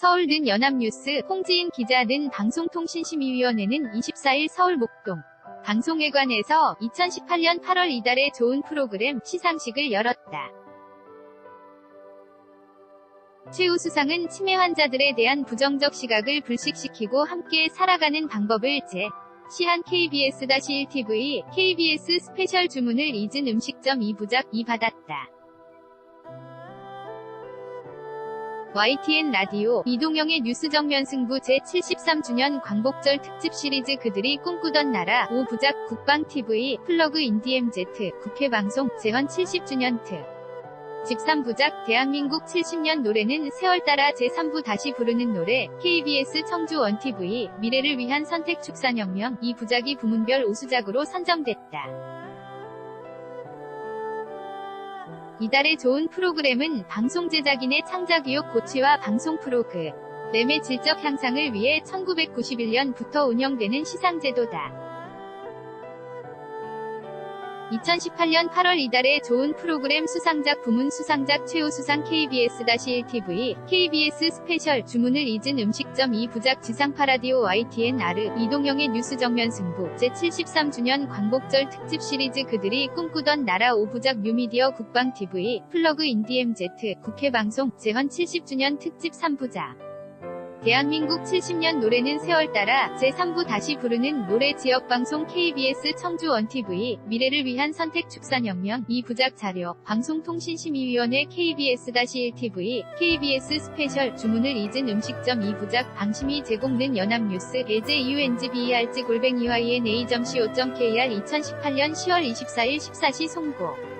서울 는 연합뉴스 홍지인 기자 는 방송통신심의위원회는 24일 서울 목동 방송회관에서 2018년 8월 이달의 좋은 프로그램 시상식을 열었다. 최우 수상은 치매 환자들에 대한 부정적 시각을 불식시키고 함께 살아가는 방법을 제 시한 KBS-1TV, KBS 스페셜 주문을 잊은 음식점 2부작 2 받았다. YTN 라디오 이동영의 뉴스 정면 승부 제73주년 광복절 특집 시리즈 그들이 꿈꾸던 나라 5부작 국방TV 플러그 인디엠Z 국회방송 재헌 70주년 특 집3부작 대한민국 70년 노래는 세월 따라 제3부 다시 부르는 노래 KBS 청주 원TV 미래를 위한 선택 축산혁명 이 부작이 부문별 우수작으로 선정됐다. 이달의 좋은 프로그램은 방송 제작인의 창작 의욕 고취와 방송 프로그 램의 질적 향상을 위해 1991년부터 운영되는 시상제도다. 2018년 8월 이달의 좋은 프로그램 수상작 부문 수상작 최우수상 KBS-1TV, KBS 스페셜 주문을 잊은 음식점 2부작 지상 파라디오 YTN R 이동영의 뉴스 정면 승부 제73주년 광복절 특집 시리즈 그들이 꿈꾸던 나라 5부작 뉴미디어 국방TV 플러그 인디엠Z 국회 방송 재헌 70주년 특집 3부작 대한민국 70년 노래는 세월 따라 제3부 다시 부르는 노래 지역방송 KBS 청주 원TV 미래를 위한 선택 축산혁명 2부작 자료 방송통신심의위원회 KBS-1TV KBS 스페셜 주문을 잊은 음식점 2부작 방심이 제공된 연합뉴스 예제 EUNGBERG 골뱅이 YNA.co.kr 2018년 10월 24일 14시 송고